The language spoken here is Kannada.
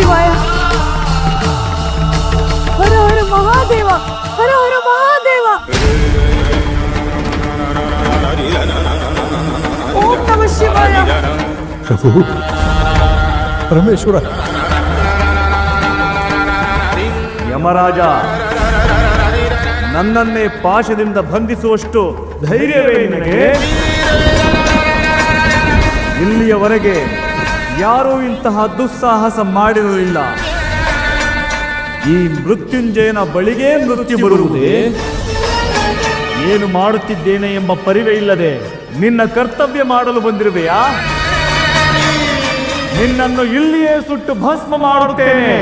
ಶಿವಾಯ. ಹರ ಹರ ಮಹಾದೇವ ಹರ ಹರ ಮಹಾದೇವ. ಓಂ ನಮ ಶಿವಾಯ. ಪ್ರಭು ಪರಮೇಶ್ವರ. ಯಮರಾಜ ನನ್ನನ್ನೇ ಪಾಶದಿಂದ ಬಂಧಿಸುವಷ್ಟು ಧೈರ್ಯವೇ ನಿನಗೆ? ಇಲ್ಲಿಯವರೆಗೆ ಯಾರೂ ಇಂತಹ ದುಸ್ಸಾಹಸ ಮಾಡಿರಲಿಲ್ಲ. ಈ ಮೃತ್ಯುಂಜಯನ ಬಳಿಗೆ ಮೃತ್ಯು ಬರುವುದೇ? ಏನು ಮಾಡುತ್ತಿದ್ದೇನೆ ಎಂಬ ಪರಿವೆ ಇಲ್ಲದೆ ನಿನ್ನ ಕರ್ತವ್ಯ ಮಾಡಲು ಬಂದಿರುವೆಯಾ? ನಿನ್ನನ್ನು ಇಲ್ಲಿಯೇ ಸುಟ್ಟು ಭಸ್ಮ ಮಾಡುತ್ತೇನೆ.